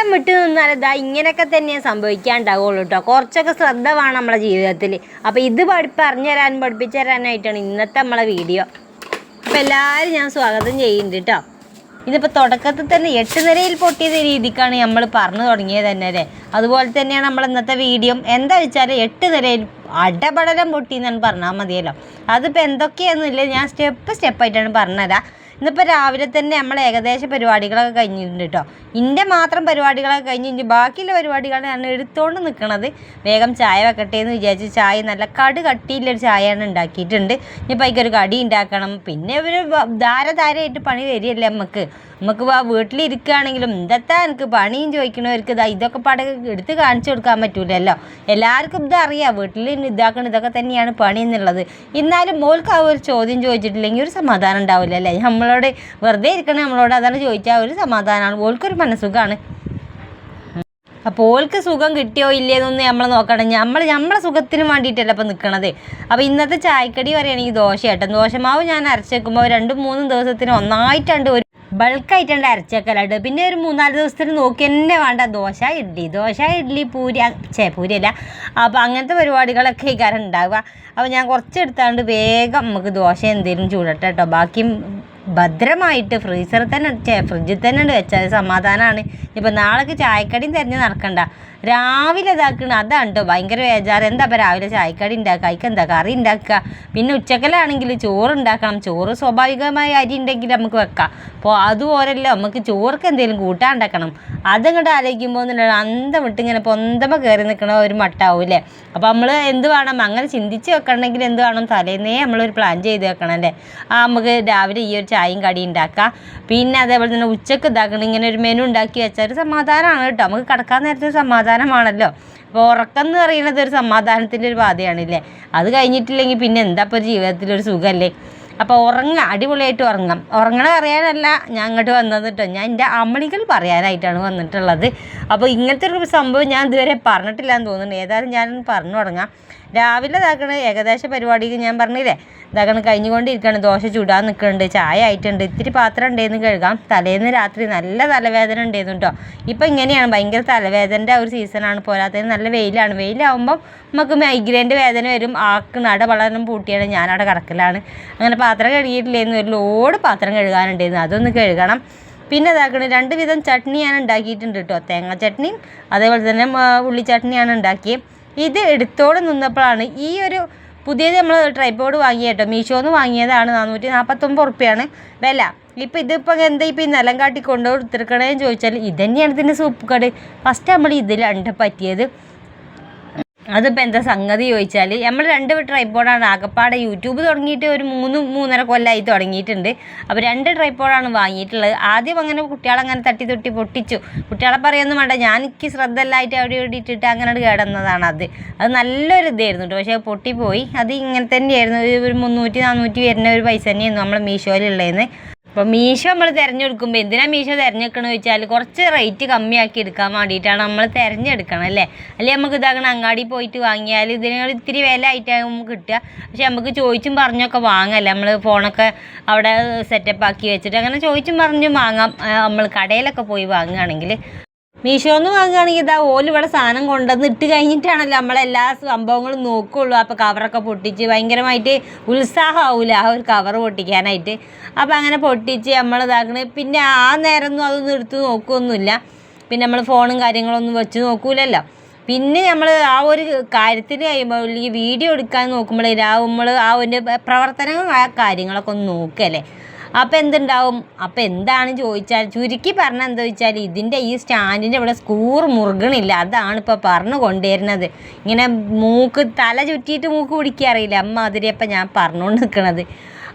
അന്തം വിട്ടു നിന്നാൽ ഇതാ ഇങ്ങനെയൊക്കെ തന്നെ സംഭവിക്കാണ്ടാവുള്ളൂ കേട്ടോ കുറച്ചൊക്കെ ശ്രദ്ധ വേണം നമ്മളെ ജീവിതത്തിൽ അപ്പോൾ ഇത് പഠി പറഞ്ഞു തരാൻ പഠിപ്പിച്ചു തരാനായിട്ടാണ് ഇന്നത്തെ നമ്മളെ വീഡിയോ. അപ്പോൾ എല്ലാവരും ഞാൻ സ്വാഗതം ചെയ്യുന്നുണ്ട് കേട്ടോ ഇതിപ്പോൾ തുടക്കത്തിൽ തന്നെ എട്ട് നിരയിൽ പൊട്ടിയ രീതിക്കാണ് നമ്മൾ പറഞ്ഞു തുടങ്ങിയത് തന്നെ അല്ലേ? അതുപോലെ തന്നെയാണ് നമ്മൾ ഇന്നത്തെ വീഡിയോ. എന്താ വെച്ചാൽ എട്ട് നിരയിൽ അടപടലം പൊട്ടി എന്നാണ് പറഞ്ഞാൽ മതിയല്ലോ അതിപ്പോൾ എന്തൊക്കെയാണെന്നില്ല ഞാൻ സ്റ്റെപ്പ് സ്റ്റെപ്പായിട്ടാണ് പറഞ്ഞുതരാം. ഇന്നിപ്പോൾ രാവിലെ തന്നെ നമ്മൾ ഏകദേശം പരിപാടികളൊക്കെ കഴിഞ്ഞിട്ടുണ്ട് കേട്ടോ ഇന്റെ മാത്രം പരിപാടികളൊക്കെ കഴിഞ്ഞ് ഇനി ബാക്കിയുള്ള പരിപാടികൾ ഞാൻ എടുത്തുകൊണ്ട് നിൽക്കണത് വേഗം ചായ വെക്കട്ടെ എന്ന് വിചാരിച്ച് ചായ നല്ല കട് കട്ടിയില്ലൊരു ചായയാണ് ഉണ്ടാക്കിയിട്ടുണ്ട്. ഇനിയിപ്പോൾ അതിക്കൊരു കടി ഉണ്ടാക്കണം. പിന്നെ ഒരു ധാരധാരയായിട്ട് പണി വരികയല്ലേ നമുക്ക് നമുക്ക് ആ വീട്ടിലിരിക്കുകയാണെങ്കിലും എന്തെത്താ എനിക്ക് പണിയും ചോദിക്കണവർക്ക് ഇതാ ഇതൊക്കെ പാടെ എടുത്ത് കാണിച്ചു കൊടുക്കാൻ പറ്റൂലല്ലോ. എല്ലാവർക്കും ഇതറിയാം വീട്ടിൽ ഇതാക്കണം ഇതൊക്കെ തന്നെയാണ് പണി എന്നുള്ളത്. എന്നാലും മോൾക്ക് ആ ഒരു ചോദ്യം ചോദിച്ചിട്ടില്ലെങ്കിൽ ഒരു സമാധാനം ഉണ്ടാവില്ല അല്ലേ നമ്മളോട് വെറുതെ ഇരിക്കണേ നമ്മളോട് അതാണ് ചോദിച്ചാൽ ഒരു സമാധാനമാണ്. ഓൾക്കൊരു മനസ്സുഖമാണ് അപ്പോൾ ഓൾക്ക് സുഖം കിട്ടിയോ ഇല്ലേന്നൊന്നും നമ്മൾ നോക്കണം. നമ്മൾ നമ്മളെ സുഖത്തിന് വേണ്ടിയിട്ടല്ല അപ്പോൾ നിൽക്കണത് അപ്പോൾ ഇന്നത്തെ ചായക്കടി പറയുകയാണെങ്കിൽ ദോശ കേട്ടോ ദോശമാവ് ഞാൻ അരച്ചേക്കുമ്പോൾ രണ്ടും മൂന്നും ദിവസത്തിന് ഒന്നായിട്ടുണ്ട് ഒരു ബൾക്കായിട്ടുണ്ട് അരച്ചേക്കലുണ്ട് പിന്നെ ഒരു മൂന്നാൽ ദിവസത്തിന് നോക്കി തന്നെ വേണ്ട. ദോശ ഇഡ്ഡലി. ദോശ ഇഡ്ഡലി പൂരി ചേ പൂരി പൂരിയല്ല. അപ്പോൾ അങ്ങനത്തെ പരിപാടികളൊക്കെ ഈ ഉണ്ടാവുക അപ്പോൾ ഞാൻ കുറച്ച് എടുത്താണ്ട് വേഗം നമുക്ക് ദോശ എന്തെങ്കിലും ചൂടട്ടെ കേട്ടോ ബാക്കി ഭദ്രമായിട്ട് ഫ്രീസറിൽ തന്നെ ചേ ഫ്രിഡ്ജിൽ തന്നെ ഉണ്ട് വെച്ചാൽ സമാധാനമാണ് ഇപ്പോൾ നാളേക്ക് ചായക്കടിയും തിരഞ്ഞ് നടക്കണ്ട. രാവിലെ ഇതാക്കണം അതാണ് കേട്ടോ ഭയങ്കര ബേജാറ്. എന്താ ഇപ്പം രാവിലെ ചായക്കടി ഉണ്ടാക്കുക അതിക്ക് എന്താ കറി ഉണ്ടാക്കുക പിന്നെ ഉച്ചക്കലാണെങ്കിൽ ചോറ് ഉണ്ടാക്കണം ചോറ് സ്വാഭാവികമായി അരി ഉണ്ടെങ്കിൽ നമുക്ക് വെക്കാം. അപ്പോൾ അതുപോലല്ലോ നമുക്ക് ചോർക്ക് എന്തെങ്കിലും കൂട്ടാണ്ടാക്കണം അതങ്ങോട്ട് ആലോചിക്കുമ്പോൾ എന്നുള്ള അന്തം വിട്ട് ഇങ്ങനെ പൊന്തമ കയറി നിൽക്കണ ഒരു മട്ടാവും അല്ലേ അപ്പോൾ നമ്മൾ എന്ത് വേണം? അങ്ങനെ ചിന്തിച്ച് വെക്കണമെങ്കിൽ എന്ത് വേണം? തലേന്നേ നമ്മളൊരു പ്ലാൻ ചെയ്ത് വെക്കണം അല്ലേ ആ നമുക്ക് രാവിലെ ഈ ഒരു ചായയും കടി ഉണ്ടാക്കാം. പിന്നെ അതേപോലെ തന്നെ ഉച്ചയ്ക്ക് ഇതാക്കണം ഇങ്ങനെ ഒരു മെനു ഉണ്ടാക്കി വെച്ചാൽ ഒരു സമാധാനമാണ് കേട്ടോ. നമുക്ക് കിടക്കാൻ നേരത്തെ ഒരു സമാധാനമാണല്ലോ. അപ്പോൾ ഉറക്കം എന്ന് പറയുന്നത് ഒരു സമാധാനത്തിന്റെ ഒരു പാതയാണില്ലേ അത് കഴിഞ്ഞിട്ടില്ലെങ്കിൽ പിന്നെ എന്താ ഇപ്പോൾ ജീവിതത്തിലൊരു സുഖമല്ലേ അപ്പോൾ ഉറങ്ങുക അടിപൊളിയായിട്ട് ഉറങ്ങാം. ഉറങ്ങണ പറയാനല്ല ഞാൻ അങ്ങോട്ട് വന്നത് കേട്ടോ ഞാൻ എന്റെ അമ്മണികൾ പറയാനായിട്ടാണ് വന്നിട്ടുള്ളത്. അപ്പോൾ ഇങ്ങനത്തെ ഒരു സംഭവം ഞാൻ ഇതുവരെ പറഞ്ഞിട്ടില്ല എന്ന് തോന്നുന്നു ഏതായാലും ഞാൻ പറഞ്ഞു തുടങ്ങാം. രാവിലെ ഇതാക്കണ ഏകദേശ പരിപാടിക്ക് ഞാൻ പറഞ്ഞില്ലേ? ഇതാക്കണ കഴിഞ്ഞുകൊണ്ടിരിക്കണം ദോശ ചൂടാൻ നിൽക്കുന്നുണ്ട് ചായ ആയിട്ടുണ്ട് ഇത്തിരി പാത്രം ഉണ്ടെന്ന് കഴുകാം. തലേന്ന് രാത്രി നല്ല തലവേദന ഉണ്ടായിരുന്നു കേട്ടോ ഇപ്പം ഇങ്ങനെയാണ് ഭയങ്കര തലവേദനന്റെ ഒരു സീസണാണ് പോരാത്തതിന് നല്ല വെയിലാണ്. വെയിലാവുമ്പം നമുക്ക് മൈഗ്രൈന്റെ വേദന വരും ആക്ക് നട വളരണം പൂട്ടിയാണ് ഞാനവിടെ കിടക്കലാണ്. അങ്ങനെ പാത്രം കഴുകിയിട്ടില്ലായിരുന്നു ഒരു ലോഡ് പാത്രം കഴുകാനുണ്ടായിരുന്നു അതൊന്ന് കഴുകണം. പിന്നെ ഇതാക്കണ രണ്ട് വിധം ചട്നി ഞാൻ ഉണ്ടാക്കിയിട്ടുണ്ട് കേട്ടോ തേങ്ങ ചട്നിയും അതേപോലെ തന്നെ ഉള്ളി ചട്നിയാണ് ഉണ്ടാക്കിയത് ഇത് എടുത്തോടെ നിന്നപ്പോഴാണ് ഈ ഒരു പുതിയത് നമ്മൾ ട്രൈപോഡ് വാങ്ങിയ കേട്ടോ. മീഷോന്ന് വാങ്ങിയതാണ്. നാനൂറ്റി നാൽപ്പത്തൊമ്പത് ഉറുപ്പ്യാണ് വില. ഇപ്പം ഇതിപ്പോൾ എന്താ ഇപ്പം ഈ നിലം കാട്ടി കൊണ്ടുകൊടുത്തിരിക്കണേന്ന് ചോദിച്ചാൽ ഇതന്നെയാണ് ഇതിന്റെ സൂപ്പ് കട് ഫസ്റ്റ് നമ്മൾ ഇതിലാണ് പറ്റിയത്. അതിപ്പോൾ എന്താ സംഗതി ചോദിച്ചാൽ നമ്മൾ രണ്ട് ട്രൈപ്പോഡാണ് ആകപ്പാടെ യൂട്യൂബ് തുടങ്ങിയിട്ട് ഒരു മൂന്ന് മൂന്നര കൊല്ലമായി തുടങ്ങിയിട്ടുണ്ട്. അപ്പോൾ രണ്ട് ട്രൈപ്പോഡാണ് വാങ്ങിയിട്ടുള്ളത്. ആദ്യം അങ്ങനെ കുട്ടികളങ്ങനെ തട്ടി തൊട്ടി പൊട്ടിച്ചു. കുട്ടികളെ പറയുന്നു വേണ്ട. ഞാൻ എനിക്ക് ശ്രദ്ധയില്ലായിട്ട് അവിടെ ഇവിടെ ഇട്ടിട്ട് അങ്ങനെ കേടുന്നതാണ് അത്. അത് നല്ലൊരു ഇതായിരുന്നു കേട്ടോ പക്ഷേ പൊട്ടിപ്പോയി. അത് ഇങ്ങനെ തന്നെയായിരുന്നു. ഒരു മുന്നൂറ്റി നാനൂറ്റി വരുന്ന ഒരു പൈസ തന്നെയായിരുന്നു നമ്മൾ മീഷോയിലുള്ളതെന്ന് അപ്പോൾ മീശോ നമ്മൾ തിരഞ്ഞെടുക്കുമ്പോൾ എന്തിനാ മീശോ തിരഞ്ഞെടുക്കണമെന്ന് വെച്ചാൽ കുറച്ച് റേറ്റ് കമ്മിയാക്കി എടുക്കാൻ വേണ്ടിയിട്ടാണ് നമ്മൾ തിരഞ്ഞെടുക്കണം അല്ലേ? അല്ലെങ്കിൽ നമുക്ക് ഇതാകണം അങ്ങാടി പോയിട്ട് വാങ്ങിയാൽ ഇതിനോട് ഇത്തിരി വില ആയിട്ടാകും കിട്ടുക. പക്ഷെ നമുക്ക് ചോദിച്ചും പറഞ്ഞൊക്കെ വാങ്ങല്ല നമ്മൾ ഫോണൊക്കെ അവിടെ സെറ്റപ്പ് ആക്കി വെച്ചിട്ട്. അങ്ങനെ ചോദിച്ചും പറഞ്ഞും വാങ്ങാം. നമ്മൾ കടയിലൊക്കെ പോയി വാങ്ങുകയാണെങ്കിൽ മീഷോന്ന് വാങ്ങുകയാണെങ്കിൽ ഇതാ ഓൽ ഇവിടെ സാധനം കൊണ്ടുവന്ന് ഇട്ട് കഴിഞ്ഞിട്ടാണല്ലോ നമ്മളെല്ലാ സംഭവങ്ങളും നോക്കുള്ളൂ. അപ്പോൾ കവറൊക്കെ പൊട്ടിച്ച് ഭയങ്കരമായിട്ട് ഉത്സാഹമാവില്ല ആ ഒരു കവർ പൊട്ടിക്കാനായിട്ട്. അപ്പോൾ അങ്ങനെ പൊട്ടിച്ച് നമ്മൾ ഇതാക്കണ. പിന്നെ ആ നേരമൊന്നും അതൊന്നും എടുത്ത് നോക്കുകയൊന്നുമില്ല പിന്നെ നമ്മൾ ഫോണും കാര്യങ്ങളൊന്നും വെച്ച് നോക്കൂലല്ലോ. പിന്നെ നമ്മൾ ആ ഒരു കാര്യത്തിന് കഴിയുമ്പോൾ ഈ വീഡിയോ എടുക്കാൻ നോക്കുമ്പോഴേ ആ നമ്മൾ ആ ഒരു പ്രവർത്തനങ്ങൾ ആ കാര്യങ്ങളൊക്കെ ഒന്ന് നോക്കല്ലേ. അപ്പോൾ എന്തുണ്ടാവും? അപ്പോൾ എന്താണ് ചോദിച്ചാൽ ചുരുക്കി പറഞ്ഞ എന്താ വെച്ചാൽ ഇതിന്റെ ഈ സ്റ്റാൻഡിന്റെ ഇവിടെ സ്കൂർ മുറുകണില്ല. അതാണ് ഇപ്പോൾ പറഞ്ഞു കൊണ്ടുവരുന്നത്. ഇങ്ങനെ മൂക്ക് തല ചുറ്റിയിട്ട് മൂക്ക് പിടിക്കുക അറിയില്ല. അമ്മ അതിരിയപ്പം ഞാൻ പറഞ്ഞുകൊണ്ട് നിൽക്കണത്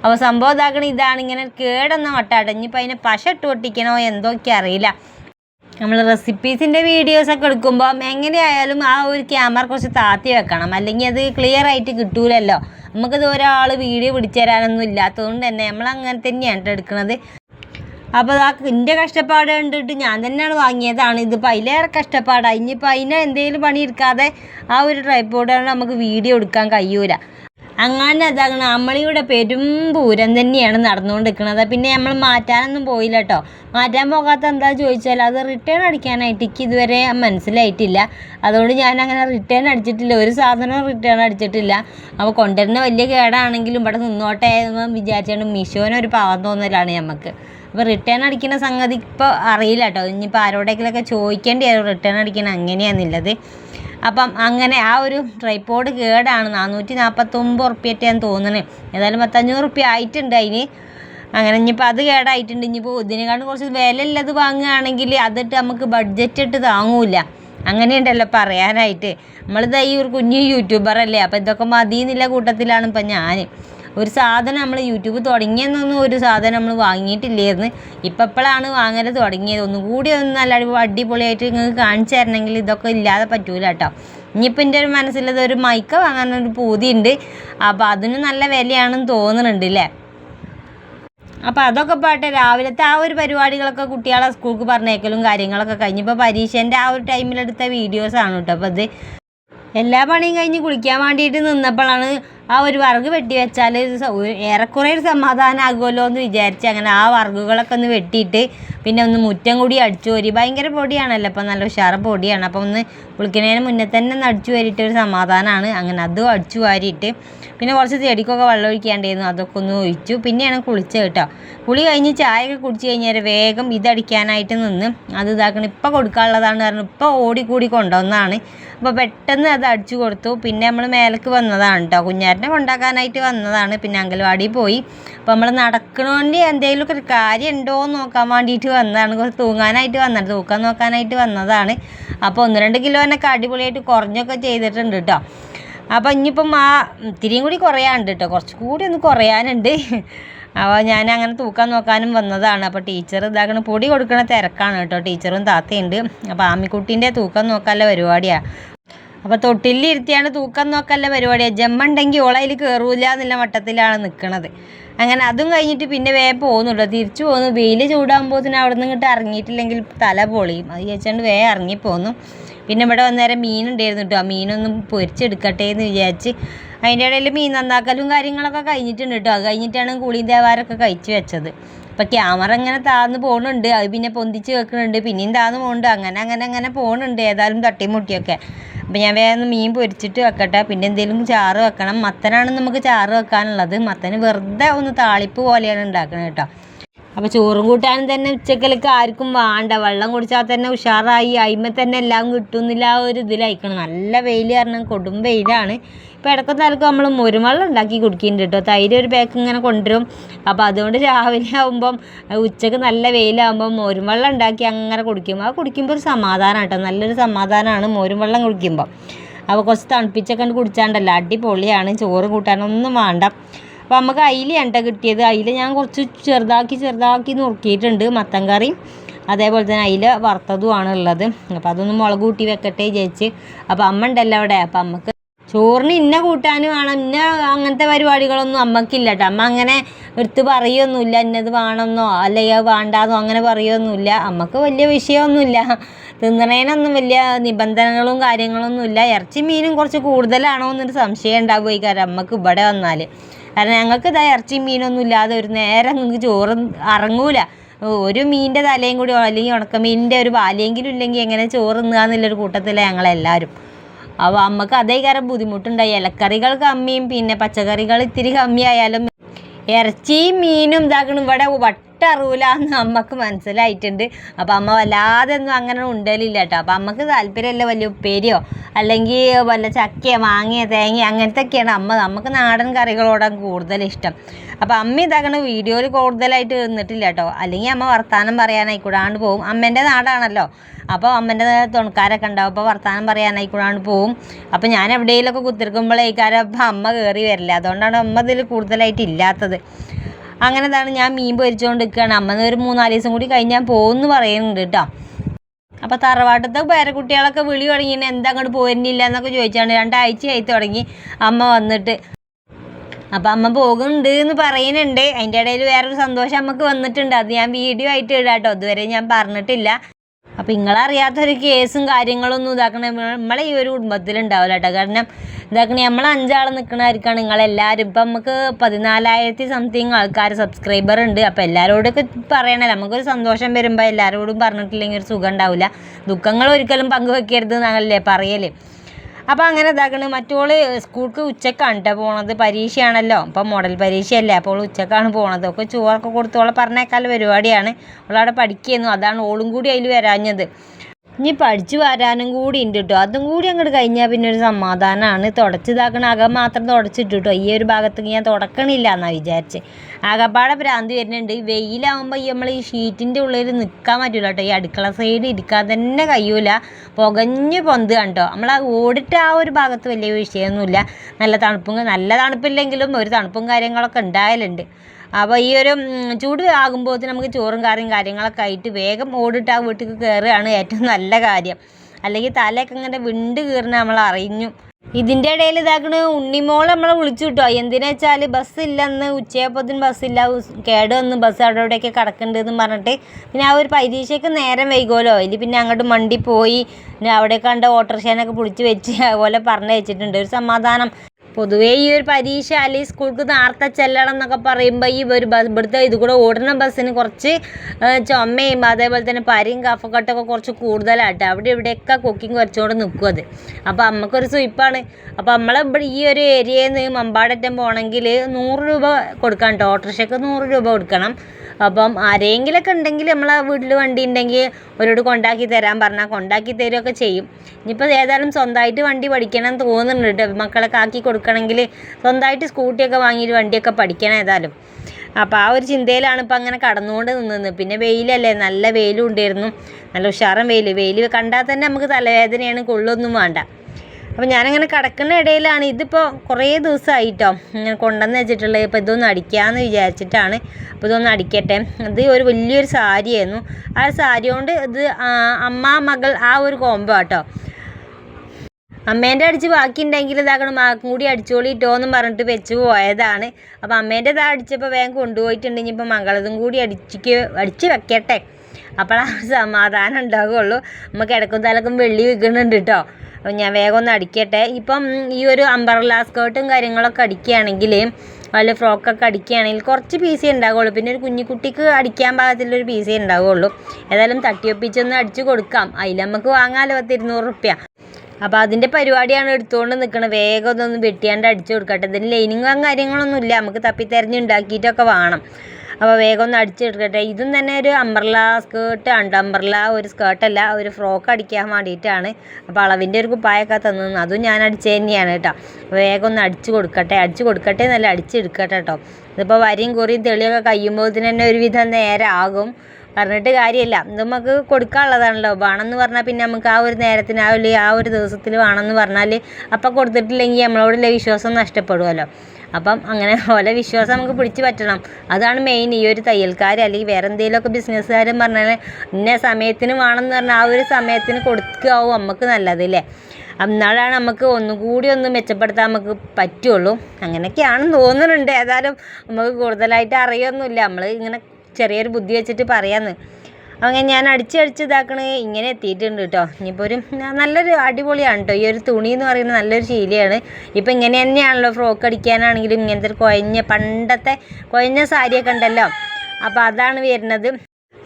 അപ്പോൾ സംഭവം ഇതാക്കണ ഇതാണ് ഇങ്ങനെ കേടൊന്നും വട്ടാട്ടോ ഇനിയിപ്പോൾ അതിനെ പശ ഇട്ട് ഒട്ടിക്കണോ എന്തൊക്കെ അറിയില്ല. നമ്മൾ റെസിപ്പീസിന്റെ വീഡിയോസൊക്കെ എടുക്കുമ്പോൾ എങ്ങനെയായാലും ആ ഒരു ക്യാമറ കുറച്ച് താത്തി വെക്കണം. അല്ലെങ്കിൽ അത് ക്ലിയർ ആയിട്ട് കിട്ടൂലല്ലോ. നമുക്കത് ഒരാൾ വീഡിയോ പിടിച്ചു തരാനൊന്നും ഇല്ലാത്തതുകൊണ്ട് തന്നെ നമ്മൾ അങ്ങനെ തന്നെയാണ് എടുക്കുന്നത് അപ്പോൾ ആ എന്റെ കഷ്ടപ്പാട് കണ്ടിട്ട് ഞാൻ തന്നെയാണ് വാങ്ങിയതാണ്. ഇതിപ്പോൾ അതിലേറെ കഷ്ടപ്പാടാണ് ഇനിയിപ്പോൾ അതിനെ എന്തെങ്കിലും പണിയെടുക്കാതെ ആ ഒരു ട്രൈപ്പോഡാണ് നമുക്ക് വീഡിയോ എടുക്കാൻ കഴിയൂല. അങ്ങനെ അതാണ് നമ്മളിവിടെ പെരും തന്നെയാണ് നടന്നുകൊണ്ടിരിക്കുന്നത് പിന്നെ നമ്മൾ മാറ്റാനൊന്നും പോയില്ല കേട്ടോ മാറ്റാൻ പോകാത്ത എന്താ ചോദിച്ചാൽ അത് റിട്ടേൺ അടിക്കാനായിട്ട് എനിക്ക് ഇതുവരെ മനസ്സിലായിട്ടില്ല. അതുകൊണ്ട് ഞാൻ അങ്ങനെ റിട്ടേൺ അടിച്ചിട്ടില്ല. ഒരു സാധനവും റിട്ടേൺ അടിച്ചിട്ടില്ല. അപ്പോൾ കൊണ്ടുവരുന്ന വലിയ കേടാണെങ്കിലും ഇവിടെ നിന്നോട്ടെ എന്ന് വിചാരിച്ചുകൊണ്ട് മിഷോനൊരു പാവം തോന്നലാണ് നമുക്ക് അപ്പോൾ റിട്ടേൺ അടിക്കുന്ന സംഗതി ഇപ്പോൾ അറിയില്ല കേട്ടോ ഇനിയിപ്പോൾ ആരോടെങ്കിലൊക്കെ ചോദിക്കേണ്ടി റിട്ടേൺ അടിക്കണം എങ്ങനെയാണെന്നുള്ളത് അപ്പം അങ്ങനെ ആ ഒരു ട്രൈപ്പോഡ് കേടാണ്. നാനൂറ്റി നാൽപ്പത്തൊമ്പത് ഉറുപ്പ്യറ്റാന്ന് തോന്നുന്നത് ഏതായാലും പത്തഞ്ഞൂറ് ഉറുപ്പ്യ ആയിട്ടുണ്ട് അതിന്. അങ്ങനെ ഇനിയിപ്പോൾ അത് കേടായിട്ടുണ്ട്. ഇനിയിപ്പോൾ ഇതിനെക്കാളും കുറച്ച് വില ഉള്ളത് വാങ്ങുകയാണെങ്കിൽ അതിട്ട് നമുക്ക് ബഡ്ജറ്റ് ഇട്ട് താങ്ങൂല. അങ്ങനെയുണ്ടല്ലോ പറയാനായിട്ട്. നമ്മളിതാ ഈ ഒരു കുഞ്ഞു യൂട്യൂബർ അല്ലേ? അപ്പോൾ ഇതൊക്കെ മതി എന്നുള്ള കൂട്ടത്തിലാണ് ഇപ്പം ഞാൻ. ഒരു സാധനം നമ്മൾ യൂട്യൂബ് തുടങ്ങിയെന്നൊന്നും ഒരു സാധനം നമ്മൾ വാങ്ങിയിട്ടില്ലായിരുന്നു ഇപ്പം ഇപ്പോഴാണ് വാങ്ങൽ തുടങ്ങിയത്? ഒന്നും കൂടി ഒന്ന് നല്ല അടിപൊളിയായിട്ട് നിങ്ങൾക്ക് കാണിച്ചു തരണമെങ്കിൽ ഇതൊക്കെ ഇല്ലാതെ പറ്റൂല കേട്ടോ ഇനിയിപ്പോൾ എന്റെ ഒരു മനസ്സിലത് ഒരു മൈക്ക വാങ്ങാനൊരു പൂതിയുണ്ട്. അപ്പോൾ അതിന് നല്ല വിലയാണെന്ന് തോന്നുന്നുണ്ട് അല്ലേ അപ്പോൾ അതൊക്കെ പാട്ടെ രാവിലത്തെ ആ ഒരു പരിപാടികളൊക്കെ കുട്ടികളെ സ്കൂൾക്ക് പറഞ്ഞേക്കലും കാര്യങ്ങളൊക്കെ കഴിഞ്ഞപ്പോൾ പരീക്ഷേന്റെ ആ ഒരു ടൈമിലെടുത്ത വീഡിയോസാണ് കേട്ടോ അപ്പോൾ ഇത് എല്ലാ പണിയും കഴിഞ്ഞ് കുളിക്കാൻ വേണ്ടിയിട്ട് നിന്നപ്പോഴാണ് ആ ഒരു വർഗ് വെട്ടി വെച്ചാൽ ഏറെക്കുറെ ഒരു സമാധാനമാകുമല്ലോ എന്ന് വിചാരിച്ച് അങ്ങനെ ആ വർഗുകളൊക്കെ ഒന്ന് വെട്ടിയിട്ട് പിന്നെ ഒന്ന് മുറ്റം കൂടി അടിച്ചു വരി ഭയങ്കര പൊടിയാണല്ലോ അപ്പം നല്ല ഉഷാറ് പൊടിയാണ്. അപ്പം ഒന്ന് കുളിക്കുന്നതിന് മുന്നേ തന്നെ ഒന്ന് അടിച്ചു വരിയിട്ട് ഒരു സമാധാനമാണ് അങ്ങനെ അതും അടിച്ചു വാരിയിട്ട് പിന്നെ കുറച്ച് ചെടിക്കൊക്കെ വെള്ളം ഒഴിക്കാണ്ടായിരുന്നു അതൊക്കെ ഒന്ന് ഒഴിച്ചു. പിന്നെയാണ് കുളിച്ചത് കേട്ടോ. കുളി കഴിഞ്ഞ് ചായയൊക്കെ കുടിച്ച് കഴിഞ്ഞാൽ വേഗം ഇതടിക്കാനായിട്ട് നിന്ന് അത് ഇതാക്കണം. ഇപ്പം കൊടുക്കാനുള്ളതാണ് കാരണം ഇപ്പം ഓടിക്കൂടി കൊണ്ടുവന്നതാണ്. അപ്പോൾ പെട്ടെന്ന് അത് അടിച്ചു കൊടുത്തു. പിന്നെ നമ്മൾ മേലേക്ക് വന്നതാണ് കേട്ടോ കുഞ്ഞാരനെ കൊണ്ടാക്കാനായിട്ട് വന്നതാണ്. പിന്നെ അങ്കൽവാടിയിൽ പോയി. അപ്പോൾ നമ്മൾ നടക്കണോണ്ട് എന്തെങ്കിലുമൊക്കെ ഒരു കാര്യം ഉണ്ടോ എന്ന് നോക്കാൻ വേണ്ടിയിട്ട് വന്നതാണ്. കുറച്ച് തൂങ്ങാനായിട്ട് വന്നത് തൂക്കാൻ നോക്കാനായിട്ട് വന്നതാണ്. അപ്പോൾ ഒന്ന് രണ്ട് കിലോനൊക്കെ അടിപൊളിയായിട്ട് കുറഞ്ഞൊക്കെ ചെയ്തിട്ടുണ്ട് കേട്ടോ അപ്പോൾ ഇനിയിപ്പം ആ ഇത്തിരിയും കൂടി കുറയാനുണ്ട് കേട്ടോ കുറച്ച് കൂടി ഒന്ന് കുറയാനുണ്ട്. അപ്പോൾ ഞാൻ അങ്ങനെ തൂക്കാൻ നോക്കാനും വന്നതാണ്. അപ്പോൾ ടീച്ചർ ഇതാക്കണ പൊടി കൊടുക്കണ തിരക്കാണ് കേട്ടോ. ടീച്ചറും താത്തയുണ്ട്. അപ്പോൾ ആമിക്കുട്ടീന്റെ തൂക്കം നോക്കാനുള്ള പരിപാടിയാണ് അപ്പോൾ തൊട്ടിലിരുത്തിയാണ് തൂക്കം നോക്കാനുള്ള പരിപാടിയാണ് ജമ്മുണ്ടെങ്കിൽ ഓളയിൽ കയറൂല എന്നുള്ള മട്ടത്തിലാണ് നിൽക്കുന്നത് അങ്ങനെ അതും കഴിഞ്ഞിട്ട് പിന്നെ വേഗം പോകുന്നുണ്ടോ തിരിച്ചു പോകുന്നു വെയിൽ ചൂടാകുമ്പോൾ തന്നെ അവിടെ നിന്ന് ഇങ്ങോട്ട് ഇറങ്ങിയിട്ടില്ലെങ്കിൽ തല പൊളിയും. അത് ചോദിച്ചാണ്ട് വേഗം ഇറങ്ങിപ്പോന്നു. പിന്നെ ഇവിടെ വന്നേരം മീനുണ്ടായിരുന്നു കേട്ടോ ആ മീനൊന്നും പൊരിച്ചെടുക്കട്ടെ എന്ന് വിചാരിച്ച് അതിന്റെ ഇടയിൽ മീൻ നന്നാക്കലും കാര്യങ്ങളൊക്കെ കഴിഞ്ഞിട്ടുണ്ട് കേട്ടോ അത് കഴിഞ്ഞിട്ടാണ് കൂളിയും ദേവാരൊക്കെ കഴിച്ചു വെച്ചത്. അപ്പം ക്യാമറ ഇങ്ങനെ താന്ന് പോകുന്നുണ്ട് അത് പിന്നെ പൊന്തിച്ച് വെക്കുന്നുണ്ട് പിന്നെയും താന്ന് പോകുന്നുണ്ട് അങ്ങനെ അങ്ങനെ അങ്ങനെ പോകുന്നുണ്ട് ഏതായാലും തട്ടിയും മുട്ടിയൊക്കെ അപ്പം ഞാൻ വേഗം മീൻ പൊരിച്ചിട്ട് വെക്കട്ടെ. പിന്നെ എന്തെങ്കിലും ചാറ് വെക്കണം. മത്തനാണ് നമുക്ക് ചാറ് വെക്കാനുള്ളത്. മത്തന് വെറുതെ ഒന്ന് താളിപ്പ് പോലെയാണ് ഉണ്ടാക്കുന്നത് കേട്ടോ അപ്പോൾ ചോറും കൂട്ടാനും തന്നെ ഉച്ചക്കലേക്ക് ആർക്കും വേണ്ട. വെള്ളം കുടിച്ചാൽ തന്നെ ഉഷാറായി. അയിമ തന്നെ എല്ലാം കിട്ടുന്നില്ല ആ ഒരു ഇതിലയക്കണം. നല്ല വെയിൽ കാരണം കൊടും വെയിലാണ്. ഇപ്പോൾ ഇടയ്ക്കും നമ്മൾ മുരുമള്ളം ഉണ്ടാക്കി കുടിക്കുന്നുണ്ട് കേട്ടോ. തൈര് ഒരു പാക്ക് ഇങ്ങനെ കൊണ്ടുവരും. അപ്പോൾ അതുകൊണ്ട് രാവിലെ ആകുമ്പം ഉച്ചയ്ക്ക് നല്ല വെയിലാകുമ്പം മുരുമള്ളം ഉണ്ടാക്കി അങ്ങനെ കുടിക്കും. അത് കുടിക്കുമ്പോൾ ഒരു സമാധാനം കേട്ടോ. നല്ലൊരു സമാധാനമാണ് മോരും വെള്ളം കുടിക്കുമ്പോൾ അപ്പോൾ കുറച്ച് തണുപ്പിച്ചൊക്കെ കുടിച്ചാണ്ടല്ലോ. അടിപൊളിയാണ്. ചോറ് കൂട്ടാനൊന്നും വേണ്ട. അപ്പോൾ നമുക്ക് അയിലയാണ് ട്ടോ കിട്ടിയത്. അയില ഞാൻ കുറച്ച് ചെറുതാക്കി ചെറുതാക്കി നുറുക്കിയിട്ടുണ്ട് മത്തൻ കറി. അതേപോലെ തന്നെ അയില വറുത്തതുമാണ് ഉള്ളത്. അപ്പോൾ അതൊന്ന് മുളക് കൂട്ടി വെക്കട്ടെ ചേച്ചി അപ്പോൾ അമ്മ ഉണ്ടല്ലോ അവിടെ. അപ്പോൾ അമ്മയ്ക്ക് ചോറിന് ഇന്ന കൂട്ടാനും വേണം ഇന്ന അങ്ങനത്തെ പരിപാടികളൊന്നും അമ്മക്കില്ല കേട്ടോ. അമ്മ അങ്ങനെ എടുത്ത് പറയൊന്നുമില്ല. ഇന്നത് വേണമെന്നോ അത് വേണ്ടാന്നോ അങ്ങനെ പറയൊന്നുമില്ല. അമ്മയ്ക്ക് വലിയ വിഷയമൊന്നുമില്ല. തിന്നണേനൊന്നും വലിയ നിബന്ധനകളും കാര്യങ്ങളൊന്നുമില്ല. ഇറച്ചി മീനും കുറച്ച് കൂടുതലാണോ എന്നൊരു സംശയം ഉണ്ടാവുക കാരണം അമ്മയ്ക്ക് ഇവിടെ വന്നാൽ കാരണം ഞങ്ങൾക്ക് ഇതാ ഇറച്ചി മീനൊന്നും ഇല്ലാതെ ഒരു നേരം നിങ്ങൾക്ക് ചോറ് ഇറങ്ങൂല ഒരു മീനിന്റെ തലയും കൂടി അല്ലെങ്കിൽ ഉണക്കമീനിന്റെ ഒരു വാലിയെങ്കിലും ഇല്ലെങ്കിൽ എങ്ങനെ ചോറ് തിന്നുകയെന്നുള്ളൊരു കൂട്ടത്തിലാണ് ഞങ്ങളെല്ലാവരും. അപ്പോൾ അമ്മയ്ക്ക് അതേ കാരണം ബുദ്ധിമുട്ടുണ്ടായി. ഇലക്കറികൾ കമ്മിയും പിന്നെ പച്ചക്കറികൾ ഇത്തിരി കമ്മിയായാലും ഇറച്ചിയും മീനും ഇതാക്കണം ഇവിടെ വട്ടറിയില്ല എന്ന് അമ്മയ്ക്ക് മനസ്സിലായിട്ടുണ്ട്. അപ്പോൾ അമ്മ വല്ലാതെ ഒന്നും അങ്ങനെ ഉണ്ടലില്ല കേട്ടോ അപ്പോൾ അമ്മയ്ക്ക് താല്പര്യമല്ല വലിയ ഉപ്പേരിയോ അല്ലെങ്കിൽ വല്ല ചക്കയോ മാങ്ങയോ തേങ്ങയോ അങ്ങനത്തെയൊക്കെയാണ് അമ്മ. നമുക്ക് നാടൻ കറികളോടാണ് കൂടുതൽ ഇഷ്ടം അപ്പോൾ അമ്മ ഇതാക്കണ വീഡിയോയിൽ കൂടുതലായിട്ട് നിന്നിട്ടില്ല കേട്ടോ അല്ലെങ്കിൽ അമ്മ വർത്താനം പറയാനായിക്കൂടാണ്ട് പോകും അമ്മേന്റെ നാടാണല്ലോ. അപ്പോൾ അമ്മേന്റെ തുണക്കാരൊക്കെ ഉണ്ടാവും. അപ്പോൾ വർത്താനം പറയാനായിക്കൂടാണ്ട് പോകും അപ്പോൾ ഞാൻ എവിടെയെങ്കിലുമൊക്കെ കുത്തിരിക്കുമ്പോഴേക്കാരം അപ്പം അമ്മ കയറി വരില്ല അതുകൊണ്ടാണ് അമ്മ ഇതിൽ കൂടുതലായിട്ട് ഇല്ലാത്തത്. അങ്ങനെ എന്താണ് ഞാൻ മീൻ പൊരിച്ചുകൊണ്ട് നിൽക്കുകയാണ് അമ്മ ഒരു മൂന്നാൽ ദിവസം കൂടി കഴിഞ്ഞാൽ പോകുമെന്ന് പറയുന്നുണ്ട് കേട്ടോ. അപ്പോൾ തറവാട്ടത്തെ പേരക്കുട്ടികളൊക്കെ വിളി തുടങ്ങിയിട്ട് എന്താ അങ്ങോട്ട് പോരുന്നില്ല എന്നൊക്കെ ചോദിച്ചാണ്. രണ്ടാഴ്ചയായി തുടങ്ങി അമ്മ വന്നിട്ട്. അപ്പം അമ്മ പോകുന്നുണ്ട് എന്ന് പറയുന്നുണ്ട്. അതിന്റെ ഇടയിൽ വേറൊരു സന്തോഷം അമ്മയ്ക്ക് വന്നിട്ടുണ്ട്. അത് ഞാൻ വീഡിയോ ആയിട്ട് ഇടാം കേട്ടോ. ഇതുവരെ ഞാൻ പറഞ്ഞിട്ടില്ല. അപ്പം നിങ്ങളറിയാത്തൊരു കേസും കാര്യങ്ങളൊന്നും ഇതാക്കണ നമ്മളെ ഈ ഒരു കുടുംബത്തിലുണ്ടാവില്ല കേട്ടോ. കാരണം ഇതാക്കണ നമ്മൾ അഞ്ചാൾ നിൽക്കണമായിരിക്കാണ് നിങ്ങളെല്ലാവരും ഇപ്പം നമുക്ക് പതിനാലായിരത്തി സംതിങ് ആൾക്കാർ സബ്സ്ക്രൈബർ ഉണ്ട്. അപ്പോൾ എല്ലാവരോടൊക്കെ പറയണല്ലോ? നമുക്കൊരു സന്തോഷം വരുമ്പോൾ എല്ലാവരോടും പറഞ്ഞിട്ടില്ലെങ്കിൽ ഒരു സുഖം ഉണ്ടാവില്ല ദുഃഖങ്ങൾ ഒരിക്കലും പങ്കുവെക്കരുത് എന്നാണല്ലേ പറയൽ അപ്പോൾ അങ്ങനെ ഇതാക്കണ്. മറ്റോൾ സ്കൂൾക്ക് ഉച്ചക്കാണ് കേട്ടോ പോണത്. പരീക്ഷയാണല്ലോ. അപ്പം മോഡൽ പരീക്ഷയല്ലേ. അപ്പോൾ ഉച്ചക്കാണ് പോണത്. ഒക്കെ ചോറൊക്കെ കൊടുത്തോളെ പറഞ്ഞേക്കാൾ പരിപാടിയാണ്. അവളവിടെ പഠിക്കുന്നു. അതാണ് ഓളും കൂടി അതിൽ വരാഞ്ഞത്. ഇനി പഠിച്ചു വരാനും കൂടി ഉണ്ട് കേട്ടോ അതും കൂടി അങ്ങോട്ട് കഴിഞ്ഞാൽ പിന്നെ ഒരു സമാധാനമാണ് തുടച്ചിതാക്കണ അകം മാത്രം തുടച്ചിട്ട് കേട്ടോ ഈ ഒരു ഭാഗത്തേക്ക് ഞാൻ തുടക്കണില്ല എന്നാണ് വിചാരിച്ച്. ആകപ്പാടെ ഭ്രാന്തി വരുന്നുണ്ട്. വെയിലാവുമ്പോൾ നമ്മൾ ഈ ഷീറ്റിന്റെ ഉള്ളിൽ നിൽക്കാൻ പറ്റില്ല കേട്ടോ ഈ അടുക്കള സൈഡ് ഇരിക്കാൻ തന്നെ കഴിയൂല. പുകഞ്ഞു പൊന്ത് കണ്ടോ നമ്മൾ ആ ഓടിട്ട് ആ ഒരു ഭാഗത്ത് വലിയ വിഷയമൊന്നുമില്ല. നല്ല തണുപ്പും നല്ല തണുപ്പില്ലെങ്കിലും ഒരു തണുപ്പും കാര്യങ്ങളൊക്കെ ഉണ്ടായാലുണ്ട് അപ്പോൾ ഈ ഒരു ചൂട് ആകുമ്പോഴത്തേന് നമുക്ക് ചോറും കറിയും കാര്യങ്ങളൊക്കെ ആയിട്ട് വേഗം ഓടിട്ട് ആ വീട്ടിൽ കയറുകയാണ് ഏറ്റവും നല്ല കാര്യം. അല്ലെങ്കിൽ തലയൊക്കെ ഇങ്ങനെ വിണ്ട് കീറുന്ന നമ്മൾ അറിഞ്ഞു. ഇതിന്റെ ഇടയിൽ ഇതാക്കണ ഉണ്ണിമോൾ നമ്മളെ വിളിച്ചു കിട്ടോ എന്തിനാ വെച്ചാൽ ബസ്സില്ലെന്ന് ഉച്ചയപ്പത്തിന് ബസ്സില്ല കേട് വന്ന് ബസ് അവിടെ ഇവിടെയൊക്കെ കിടക്കുന്നുണ്ട് എന്ന് പറഞ്ഞിട്ട് പിന്നെ ആ ഒരു പരീക്ഷയ്ക്ക് നേരം വൈകുമല്ലോ ഇനി പിന്നെ അങ്ങോട്ട് മണ്ടി പോയി പിന്നെ അവിടെ കണ്ട ഓട്ടോറിക്ഷേനൊക്കെ പിടിച്ച് വെച്ച് അതുപോലെ പറഞ്ഞു വെച്ചിട്ടുണ്ട് ഒരു സമാധാനം. പൊതുവേ ഈ ഒരു പരീക്ഷ അല്ലെങ്കിൽ സ്കൂൾക്ക് നേരത്തെ ചെല്ലണം എന്നൊക്കെ പറയുമ്പോൾ ഈ ഒരു ബസ് ഇവിടുത്തെ ഇത് കൂടെ ഓടുന്ന ബസ്സിന് കുറച്ച് ചുമയും അതേപോലെ തന്നെ പരിയും കഫക്കെട്ടൊക്കെ കുറച്ച് കൂടുതലായിട്ട് അവിടെ ഇവിടെയൊക്കെ കുക്കിംഗ് വരച്ചുകൊണ്ട് നിൽക്കും അത്. അപ്പോൾ അമ്മക്കൊരു സുയിപ്പാണ് അപ്പോൾ നമ്മളെ ഇവിടെ ഈ ഒരു ഏരിയയിൽ നിന്ന് മമ്പാടറ്റം പോകണമെങ്കിൽ നൂറ് രൂപ കൊടുക്കണം കേട്ടോ ഓട്ടോറിക്ഷയ്ക്ക് നൂറ് രൂപ കൊടുക്കണം. അപ്പം ആരെങ്കിലൊക്കെ ഉണ്ടെങ്കിൽ നമ്മളെ വീട്ടിൽ വണ്ടി ഉണ്ടെങ്കിൽ അവരോട് കൊണ്ടാക്കി തരാൻ പറഞ്ഞാൽ കൊണ്ടാക്കി തരുമൊക്കെ ചെയ്യും. ഇനിയിപ്പോൾ ഏതായാലും സ്വന്തമായിട്ട് വണ്ടി പഠിക്കണം എന്ന് തോന്നുന്നുണ്ട് മക്കളൊക്കെ ആക്കി കൊടുക്കണമെങ്കിൽ സ്വന്തമായിട്ട് സ്കൂട്ടിയൊക്കെ വാങ്ങിയിട്ട് വണ്ടിയൊക്കെ പഠിക്കണം ഏതായാലും. അപ്പോൾ ആ ഒരു ചിന്തയിലാണ് ഇപ്പം അങ്ങനെ കടന്നുകൊണ്ട് നിന്നത്. പിന്നെ വെയിലല്ലേ നല്ല വെയിലും ഉണ്ടായിരുന്നു. നല്ല ഉഷാറൻ വെയിൽ. വെയിൽ കണ്ടാൽ തന്നെ നമുക്ക് തലവേദനയാണ് കൊള്ളൊന്നും വേണ്ട. അപ്പോൾ ഞാനങ്ങനെ കിടക്കുന്ന ഇടയിലാണ്. ഇതിപ്പോൾ കുറേ ദിവസമായിട്ടോ ഇങ്ങനെ കൊണ്ടുവന്ന് വെച്ചിട്ടുള്ളത്. ഇപ്പോൾ ഇതൊന്ന് അടിക്കാമെന്ന് വിചാരിച്ചിട്ടാണ്. അപ്പോൾ ഇതൊന്ന് അടിക്കട്ടെ. ഇത് ഒരു വലിയൊരു സാരിയായിരുന്നു. ആ സാരി കൊണ്ട് ഇത് അമ്മ മകൾ ആ ഒരു കോമ്പോ കേട്ടോ അമ്മേന്റെ അടിച്ച് ബാക്കി ഉണ്ടെങ്കിൽ ഇതാക്കണം മാക്കും കൂടി അടിച്ചോളിട്ടോ എന്നും പറഞ്ഞിട്ട് വെച്ച് പോയതാണ്. അപ്പോൾ അമ്മേന്റെ ഇതാ അടിച്ചപ്പോൾ വേഗം കൊണ്ടുപോയിട്ടുണ്ട്. ഇനിയിപ്പോൾ മംഗളതും കൂടി അടിച്ചിക്ക് അടിച്ച് വെക്കട്ടെ. അപ്പോഴാണ് സമാധാനം ഉണ്ടാകുള്ളൂ നമുക്ക് ഇടക്കും തലക്കും വെള്ളി വിൽക്കുന്നുണ്ട് കേട്ടോ അപ്പം ഞാൻ വേഗം ഒന്ന് അടിക്കട്ടെ. ഇപ്പം ഈ ഒരു അമ്പർല സ്കേർട്ടും കാര്യങ്ങളൊക്കെ അടിക്കുകയാണെങ്കിൽ വല്ല ഫ്രോക്കൊക്കെ അടിക്കുകയാണെങ്കിൽ കുറച്ച് പീസേ ഉണ്ടാവുള്ളൂ. പിന്നെ ഒരു കുഞ്ഞിക്കുട്ടിക്ക് അടിക്കാൻ പാകത്തിലൊരു പീസേ ഉണ്ടാവുള്ളൂ. ഏതായാലും തട്ടിയൊപ്പിച്ചൊന്ന് അടിച്ച് കൊടുക്കാം. അതിൽ നമുക്ക് വാങ്ങാമല്ലോ പത്തിരുന്നൂറ് റുപ്യ. അപ്പോൾ അതിന്റെ പരിപാടിയാണ് എടുത്തുകൊണ്ട് നിൽക്കുന്നത് വേഗം ഒന്നൊന്ന് വെട്ടിയാണ്ട് അടിച്ചു കൊടുക്കട്ടെ. ഇതിന് ലൈനിങ്ങും കാര്യങ്ങളൊന്നും ഇല്ല. നമുക്ക് തപ്പിത്തെരഞ്ഞ് ഉണ്ടാക്കിയിട്ടൊക്കെ വേണം. അപ്പോൾ വേഗം ഒന്ന് അടിച്ചെടുക്കട്ടെ ഇതും തന്നെ ഒരു അംബ്രല സ്കേർട്ട് ഉണ്ട് അംബ്രല ഒരു സ്കേർട്ടല്ല ഒരു ഫ്രോക്ക് അടിക്കാൻ വേണ്ടിയിട്ടാണ്. അപ്പോൾ അളവിന്റെ ഒരു കുപ്പായൊക്കെ തന്നത്. അതും ഞാൻ അടിച്ചു തന്നെയാണ് കേട്ടോ. വേഗം ഒന്ന് അടിച്ചു കൊടുക്കട്ടെ. അടിച്ചു കൊടുക്കട്ടെ എന്നല്ല അടിച്ചെടുക്കട്ടെ കേട്ടോ ഇതിപ്പോൾ വരിയും കുറിയും തെളിയൊക്കെ കഴിയുമ്പോൾ തന്നെ ഒരുവിധം നേരെ ആകും പറഞ്ഞിട്ട് കാര്യമില്ല. നമുക്ക് കൊടുക്കാനുള്ളതാണല്ലോ. വേണമെന്ന് പറഞ്ഞാൽ പിന്നെ നമുക്ക് ആ ഒരു നേരത്തിന് ആ ഒരു ആ ഒരു ദിവസത്തിൽ വേണമെന്ന് പറഞ്ഞാൽ അപ്പം കൊടുത്തിട്ടില്ലെങ്കിൽ നമ്മളോടുള്ള വിശ്വാസം നഷ്ടപ്പെടുമല്ലോ അപ്പം അങ്ങനെ ഓലെ വിശ്വാസം നമുക്ക് പിടിച്ചു പറ്റണം. അതാണ് മെയിൻ ഈ ഒരു തയ്യൽക്കാർ അല്ലെങ്കിൽ വേറെ എന്തെങ്കിലുമൊക്കെ ബിസിനസ്സുകാരും പറഞ്ഞാൽ ഇന്ന സമയത്തിന് വേണമെന്ന് പറഞ്ഞാൽ ആ ഒരു സമയത്തിന് കൊടുക്കാവും നമുക്ക് നല്ലത് അല്ലേ എന്നാലാണ് നമുക്ക് ഒന്നുകൂടി ഒന്ന് മെച്ചപ്പെടുത്താൻ നമുക്ക് പറ്റുള്ളൂ. അങ്ങനെയൊക്കെയാണെന്ന് തോന്നുന്നുണ്ട്. ഏതായാലും നമുക്ക് കൂടുതലായിട്ട് അറിയൊന്നുമില്ല. നമ്മൾ ഇങ്ങനെ ചെറിയൊരു ബുദ്ധി വെച്ചിട്ട് പറയാന്ന്. അങ്ങനെ ഞാൻ അടിച്ചടിച്ച് ഇതാക്കണേ. ഇങ്ങനെ എത്തിയിട്ടുണ്ട് കേട്ടോ ഇനിയിപ്പോൾ ഒരു നല്ലൊരു അടിപൊളിയാണ് കേട്ടോ ഈ ഒരു തുണി എന്ന് പറയുന്നത് നല്ലൊരു ശീലയാണ്. ഇപ്പം ഇങ്ങനെ തന്നെയാണല്ലോ ഫ്രോക്ക് അടിക്കാനാണെങ്കിലും ഇങ്ങനത്തെ ഒരു കുഴഞ്ഞ പണ്ടത്തെ കുഴഞ്ഞ സാരിയൊക്കെ ഉണ്ടല്ലോ. അപ്പോൾ അതാണ് വരുന്നത്.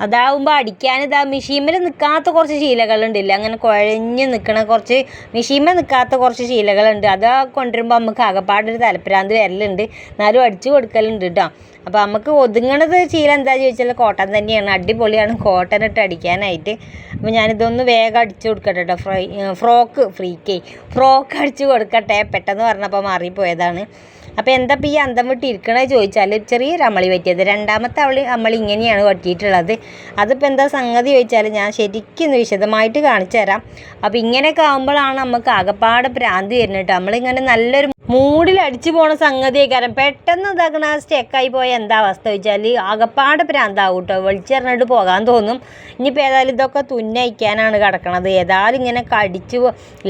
അതാവുമ്പോൾ അടിക്കാൻ ഇതാ മിഷീമിൽ നിൽക്കാത്ത കുറച്ച് ശീലകളുണ്ടല്ലേ? അങ്ങനെ കുഴഞ്ഞ് നിൽക്കണ കുറച്ച് മെഷീനിൽ നിൽക്കാത്ത കുറച്ച് ശീലകളുണ്ട്. അത് കൊണ്ടുവരുമ്പോൾ നമുക്ക് ആകപ്പാടൊരു തലപ്രാന്ത് വരലുണ്ട്. എന്നാലും അടിച്ചു കൊടുക്കലുണ്ട് കേട്ടോ അപ്പോൾ നമുക്ക് ഒതുങ്ങണത് ശീലം എന്താ ചോദിച്ചാൽ കോട്ടൺ തന്നെയാണ്. അടിപൊളിയാണ്. കോട്ടൺ ഇട്ട് അടിക്കാനായിട്ട്. അപ്പോൾ ഞാനിതൊന്ന് വേഗം അടിച്ചു കൊടുക്കട്ടെ കേട്ടോ ഫ്രൈ ഫ്രോക്ക് ഫ്രീക്കേ ഫ്രോക്ക് അടിച്ചു കൊടുക്കട്ടെ. പെട്ടെന്ന് പറഞ്ഞപ്പോൾ മാറിപ്പോയതാണ്. അപ്പോൾ എന്താ ഇപ്പോൾ ഈ അന്തം വിട്ട് ചോദിച്ചാൽ ചെറിയൊരു അമളി പറ്റിയത്. രണ്ടാമത്തെ അവളി അമളി ഇങ്ങനെയാണ് പറ്റിയിട്ടുള്ളത് അതിപ്പോൾ എന്താ സംഗതി ചോദിച്ചാൽ ഞാൻ ശരിക്കും വിശദമായിട്ട് കാണിച്ചു തരാം അപ്പോൾ ഇങ്ങനെയൊക്കെ ആകുമ്പോഴാണ് നമുക്ക് ആകപ്പാട് ഭ്രാന്തി വരുന്നത് കേട്ടോ. നമ്മളിങ്ങനെ നല്ലൊരു മൂടിൽ അടിച്ചു പോണ കാരണം പെട്ടെന്ന് ഇതാക്കണ സ്റ്റെക്കായി പോയ എന്താ അവസ്ഥ വെച്ചാൽ ആകപ്പാട് പ്രാന്താവും കേട്ടോ വെളിച്ചെറിഞ്ഞിട്ട് പോകാൻ തോന്നും. ഇനിയിപ്പോൾ ഏതായാലും ഇതൊക്കെ തുന്നയിക്കാനാണ് കിടക്കണത്. ഏതായാലും ഇങ്ങനെ കടിച്ചു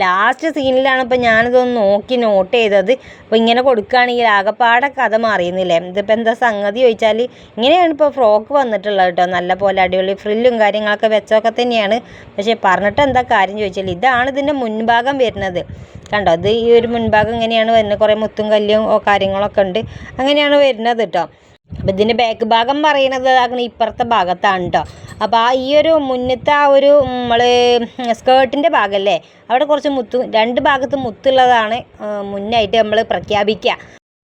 ലാസ്റ്റ് സീനിലാണ് ഇപ്പോൾ ഞാനിതൊന്ന് നോക്കി നോട്ട് ചെയ്തത്. അപ്പോൾ ഇങ്ങനെ കൊടുക്കുകയാണെങ്കിൽ ആകപ്പാടെ കഥ മാറിയുന്നില്ലേ? ഇതിപ്പോൾ എന്താ സംഗതി ചോദിച്ചാൽ ഇങ്ങനെയാണ് ഇപ്പോൾ ഫ്രോക്ക് വന്നിട്ടുള്ളത് കേട്ടോ നല്ല പോലെ അടിപൊളി ഫ്രില്ലും കാര്യങ്ങളൊക്കെ വെച്ചൊക്കെ തന്നെയാണ്. പക്ഷേ പറഞ്ഞിട്ട് എന്താ കാര്യം ചോദിച്ചാൽ ഇതാണ് ഇതിന്റെ മുൻഭാഗം വരുന്നത്. കണ്ടോ? ഇത് ഈ ഒരു മുൻഭാഗം ഇങ്ങനെയാണ് വരുന്നത്. കുറേ മുത്തും കല്ലും കാര്യങ്ങളൊക്കെ ഉണ്ട്. അങ്ങനെയാണ് വരുന്നത് കേട്ടോ അപ്പോൾ ഇതിന്റെ ബാക്ക് ഭാഗം പറയുന്നത് അങ്ങനെ ഇപ്പുറത്തെ ഭാഗത്താണ് കേട്ടോ അപ്പോൾ ആ ഈ ഒരു മുന്നത്തെ ആ ഒരു നമ്മൾ സ്കേർട്ടിന്റെ ഭാഗമല്ലേ അവിടെ കുറച്ച് മുത്ത് രണ്ട് ഭാഗത്ത് മുത്തുള്ളതാണ് മുന്നായിട്ട് നമ്മൾ പ്രഖ്യാപിക്കുക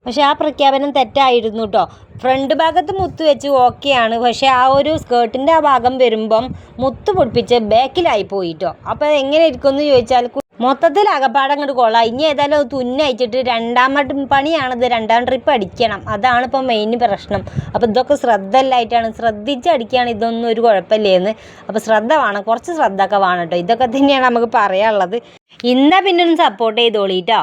പക്ഷെ ആ പ്രഖ്യാപനം തെറ്റായിരുന്നു കേട്ടോ ഫ്രണ്ട് ഭാഗത്ത് മുത്ത് വെച്ച് ഓക്കെയാണ് പക്ഷേ ആ ഒരു സ്കേർട്ടിന്റെ ആ ഭാഗം വരുമ്പം മുത്ത് പൊടിപ്പിച്ച് ബാക്കിലായി പോയിട്ടോ അപ്പോൾ എങ്ങനെ ഇരിക്കുമെന്ന് ചോദിച്ചാൽ മൊത്തത്തിൽ അകപ്പാടം അങ്ങോട്ട് കൊള്ളാം. ഇനി ഏതായാലും അത് തുന്നയച്ചിട്ട് രണ്ടാമത്തെ പണിയാണത്. രണ്ടാം ട്രിപ്പ് അടിക്കണം. അതാണ് ഇപ്പോൾ മെയിൻ പ്രശ്നം. അപ്പോൾ ഇതൊക്കെ ശ്രദ്ധ ഇല്ലായിട്ടാണ് ശ്രദ്ധിച്ച് അടിക്കുകയാണ്. ഇതൊന്നും ഒരു കുഴപ്പമില്ലേന്ന്. അപ്പോൾ ശ്രദ്ധ വേണം. കുറച്ച് ശ്രദ്ധ ഒക്കെ വേണം കേട്ടോ. ഇതൊക്കെ തന്നെയാണ് നമുക്ക് പറയാനുള്ളത്. ഇന്നാ പിന്നെ ഒന്ന് സപ്പോർട്ട് ചെയ്തോളി കേട്ടോ